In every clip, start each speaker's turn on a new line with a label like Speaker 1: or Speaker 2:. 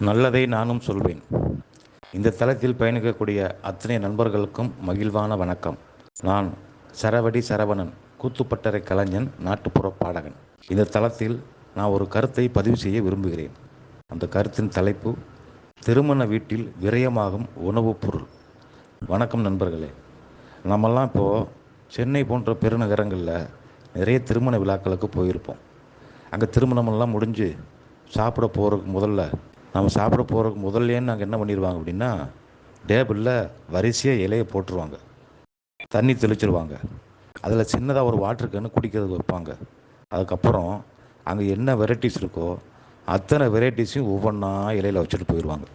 Speaker 1: நல்லதை நானும் சொல்வேன். இந்த தளத்தில் பயணிக்கக்கூடிய அத்தனை நண்பர்களுக்கும் மகிழ்வான வணக்கம். நான் சரவடி சரவணன் கூத்துப்பட்டறை கலைஞன் நாட்டுப்புற பாடகன். இந்த தளத்தில் நான் ஒரு கருத்தை பதிவு செய்ய விரும்புகிறேன். அந்த கருத்தின் தலைப்பு திருமண வீட்டில் விரயமாகும் உணவுப் பொருள். வணக்கம் நண்பர்களே. நம்மெல்லாம் இப்போது சென்னை போன்ற பெருநகரங்களில் நிறைய திருமண விழாக்களுக்கு போயிருப்போம். அங்கே திருமணமெல்லாம் முடிஞ்சு சாப்பிட போகிறதுக்கு முதல்ல நம்ம சாப்பிட போகிறதுக்கு முதல்லேன்னு நாங்கள் என்ன பண்ணிடுவாங்க அப்படின்னா டேபிளில் வரிசையாக இலையை போட்டுருவாங்க. தண்ணி தெளிச்சிருவாங்க. அதில் சின்னதாக ஒரு வாட்டர் கேனு குடிக்கிறதுக்கு வைப்பாங்க. அதுக்கப்புறம் அங்கே என்ன வெரைட்டிஸ் இருக்கோ அத்தனை வெரைட்டிஸையும் ஒவ்வொன்றா இலையில் வச்சுட்டு போயிடுவாங்க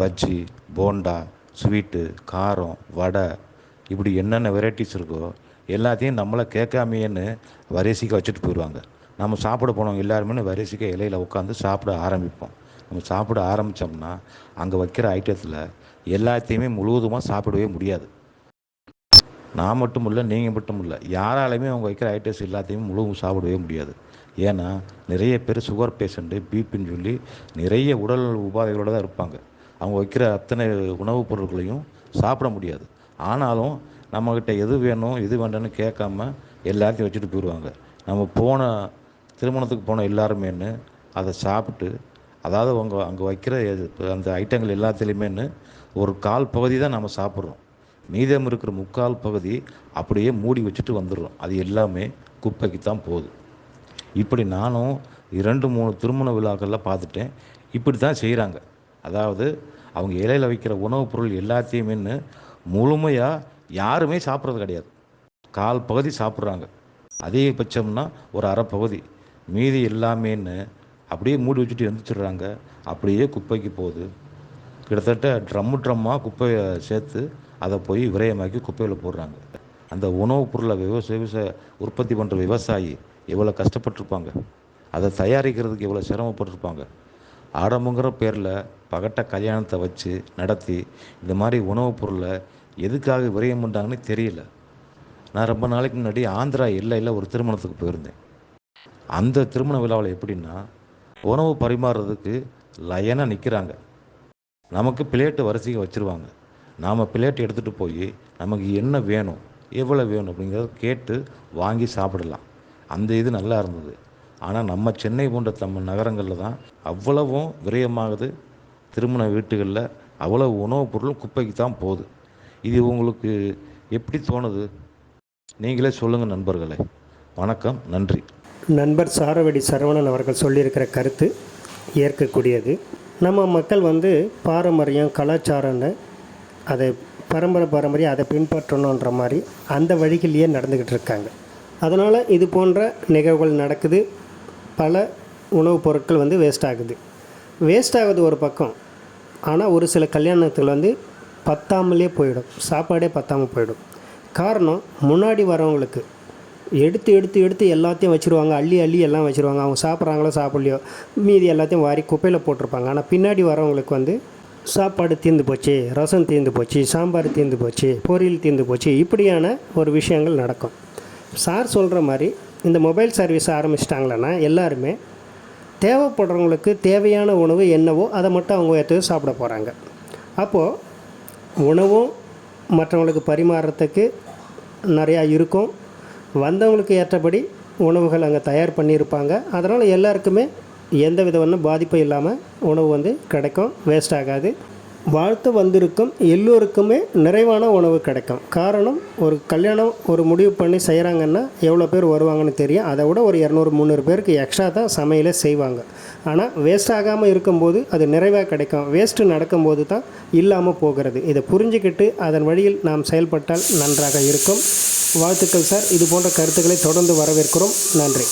Speaker 1: பஜ்ஜி போண்டா ஸ்வீட்டு காரம் வடை இப்படி என்னென்ன வெரைட்டிஸ் இருக்கோ எல்லாத்தையும் நம்மளை கேட்காமையேன்னு வரிசைக்கு வச்சுட்டு போயிடுவாங்க நம்ம சாப்பிட போனவங்க எல்லாருமே வரிசைக்கு இலையில் உட்காந்து சாப்பிட ஆரம்பிப்போம். நம்ம சாப்பிட ஆரம்பித்தோம்னா அங்கே வைக்கிற ஐட்டத்தில் எல்லாத்தையுமே முழுவதுமாக சாப்பிடவே முடியாது. நான் மட்டும் இல்லை நீங்கள் மட்டும் இல்லை யாராலையுமே அவங்க வைக்கிற ஐட்டம்ஸ் எல்லாத்தையும் முழுவதும் சாப்பிடவே முடியாது. ஏன்னா நிறைய பேர் சுகர் பேஷண்ட்டு பிபின்னு சொல்லி நிறைய உடல் உபாதைகளோடு தான் இருப்பாங்க. அவங்க வைக்கிற அத்தனை உணவுப் பொருட்களையும் சாப்பிட முடியாது. ஆனாலும் நம்மக்கிட்ட எது வேணும் எது வேண்டாம்னு கேட்காம எல்லாத்தையும் வச்சுட்டு போயிடுவாங்க நம்ம போன திருமணத்துக்கு போன எல்லாருமேன்னு அதை சாப்பிட்டு அதாவது அவங்க அங்கே வைக்கிற அந்த ஐட்டங்கள் எல்லாத்துலேயுமேன்னு ஒரு கால் பகுதி தான் நம்ம சாப்பிட்றோம். மீதம் இருக்கிற முக்கால் பகுதி அப்படியே மூடி வச்சுட்டு வந்துடுறோம். அது எல்லாமே குப்பைக்கு தான் போகுது. இப்படி நானும் இரண்டு மூணு திருமண விழாக்களில் பார்த்துட்டேன். இப்படி தான் செய்கிறாங்க அதாவது அவங்க இலையில் வைக்கிற உணவுப் பொருள் எல்லாத்தையுமேன்னு முழுமையாக யாருமே சாப்பிட்றது கிடையாது. கால் பகுதி சாப்பிட்றாங்க. அதிகபட்சம்னா ஒரு அரை பகுதி. மீதி எல்லாமேன்னு அப்படியே மூடி வச்சுட்டு எந்திரிச்சிடுறாங்க. அப்படியே குப்பைக்கு போகுது. கிட்டத்தட்ட ட்ரம்மு ட்ரம்மாக குப்பையை சேர்த்து அதை போய் விரயமாக்கி குப்பையில் போடுறாங்க. அந்த உணவுப் பொருளை விவசாய விவசாய உற்பத்தி பண்ணுற விவசாயி எவ்வளோ கஷ்டப்பட்டிருப்பாங்க. அதை தயாரிக்கிறதுக்கு எவ்வளோ சிரமப்பட்டிருப்பாங்க. ஆடம்புங்கிற பேரில் பகட்ட கல்யாணத்தை வச்சு நடத்தி இந்த மாதிரி உணவுப் பொருளை எதுக்காக விரயம் பண்ணுறாங்கன்னு தெரியல. நான் ரொம்ப நாளைக்கு முன்னாடி ஆந்திரா எல்லையில் ஒரு திருமணத்துக்கு போயிருந்தேன். அந்த திருமண விழாவில் எப்படின்னா உணவு பரிமாறுறதுக்கு லயனாக நிற்கிறாங்க நமக்கு பிளேட்டு வரிசைக்கு வச்சுருவாங்க. நாம் பிளேட் எடுத்துகிட்டு போய் நமக்கு என்ன வேணும் எவ்வளோ வேணும் அப்படிங்கிறத கேட்டு வாங்கி சாப்பிடலாம். அந்த இது நல்லா இருந்தது. ஆனால் நம்ம சென்னை போன்ற நம்ம நகரங்களில் தான் அவ்வளவும் விரயமாகுது. திருமண வீட்டுகளில் அவ்வளவு உணவுப் பொருளும் குப்பைக்கு தான் போகுது. இது உங்களுக்கு எப்படி தோணுது? நீங்களே சொல்லுங்கள் நண்பர்களே. வணக்கம் நன்றி.
Speaker 2: நண்பர் சாரவடி சரவணன் அவர்கள் சொல்லியிருக்கிற கருத்து ஏற்கக்கூடியது. நம்ம மக்கள் வந்து பாரம்பரியம் கலாச்சாரம்னு அதை பரம்பரை பாரம்பரியம் அதை பின்பற்றணுன்ற மாதிரி அந்த வழிகளிலேயே நடந்துக்கிட்டு இருக்காங்க. அதனால் இது போன்ற நிகழ்வுகள் நடக்குது. பல உணவுப் பொருட்கள் வந்து வேஸ்ட் ஆகுது. வேஸ்ட் ஆகுது ஒரு பக்கம். ஆனால் ஒரு சில கல்யாணத்தில் வந்து பத்தாமலே போயிடும். சாப்பாடே பத்தாமல் போயிடும். காரணம் முன்னாடி வரவங்களுக்கு எடுத்து எடுத்து எடுத்து எல்லாத்தையும் வச்சுருவாங்க. அள்ளி அள்ளி எல்லாம் வச்சுருவாங்க. அவங்க சாப்பிட்றாங்களோ சாப்பிட்லையோ மீதி எல்லாத்தையும் வாரி குப்பையில் போட்டிருப்பாங்க. ஆனால் பின்னாடி வரவங்களுக்கு வந்து சாப்பாடு தீர்ந்து போச்சு ரசம் தீர்ந்து போச்சு சாம்பார் தீர்ந்து போச்சு பொரியல் தீர்ந்து போச்சு. இப்படியான ஒரு விஷயங்கள் நடக்கும். சார் சொல்கிற மாதிரி இந்த மொபைல் சர்வீஸ் ஆரம்பிச்சிட்டாங்களேன்னா எல்லாருமே தேவைப்படுறவங்களுக்கு தேவையான உணவு என்னவோ அதை மட்டும் அவங்க எடுத்து சாப்பிட போகிறாங்க அப்போது உணவும் மற்றவங்களுக்கு பரிமாறுறதுக்கு நிறையா இருக்கும். வந்தவங்களுக்கு ஏற்றபடி உணவுகள் அங்கே தயார் பண்ணியிருப்பாங்க. அதனால் எல்லாருக்குமே எந்த விதமான பாதிப்பும் இல்லாமல் உணவு வந்து கிடைக்கும் வேஸ்ட் ஆகாது. வாழ்த்து வந்திருக்கும் எல்லோருக்குமே நிறைவான உணவு கிடைக்கும். காரணம் ஒரு கல்யாணம் ஒரு முடிவு பண்ணி செய்கிறாங்கன்னா எவ்வளோ பேர் வருவாங்கன்னு தெரியும். அதை விட ஒரு இரநூறு முந்நூறு பேருக்கு எக்ஸ்ட்ரா தான் சமையலே செய்வாங்க. ஆனால் வேஸ்ட் ஆகாமல் இருக்கும்போது அது நிறைவாக கிடைக்கும். வேஸ்ட்டு நடக்கும்போது தான் இல்லாமல் போகிறது. இதை புரிஞ்சுக்கிட்டு அதன் வழியில் நாம் செயல்பட்டால் நன்றாக இருக்கும். வாழ்த்துக்கள் சார். இது போன்ற கருத்துக்களை தொடர்ந்து வரவேற்கிறோம். நன்றி.